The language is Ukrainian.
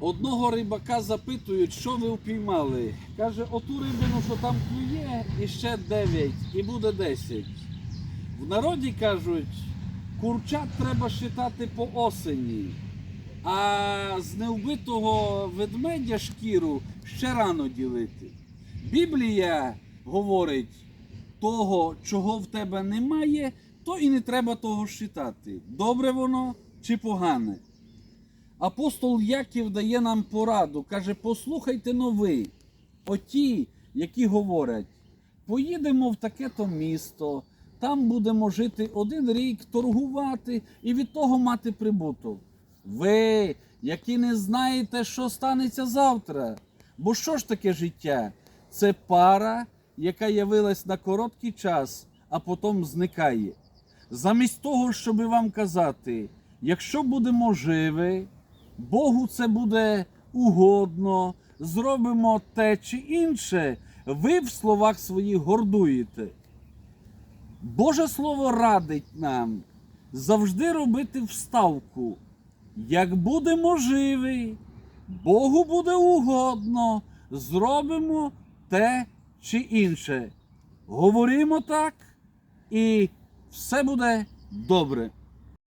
Одного рибака запитують, що ви впіймали. Каже, оту рибину, що там клює, і ще 9, і буде 10. В народі кажуть, курчат треба считати по осені, а з невбитого ведмедя шкіру ще рано ділити. Біблія говорить, того, чого в тебе немає, то і не треба того считати. Добре воно чи погане. Апостол Яків дає нам пораду, каже: послухайте нови, оті, які говорять, поїдемо в таке-то місто, там будемо жити один рік, торгувати і від того мати прибуток. Ви, які не знаєте, що станеться завтра. Бо що ж таке життя? Це пара, яка явилась на короткий час, а потім зникає. Замість того, щоб вам казати, якщо будемо живі, Богу це буде угодно, зробимо те чи інше, ви в словах своїх гордуєте. Боже Слово радить нам завжди робити вставку. Як будемо живі, Богу буде угодно, зробимо те чи інше. Говоримо так, і все буде добре.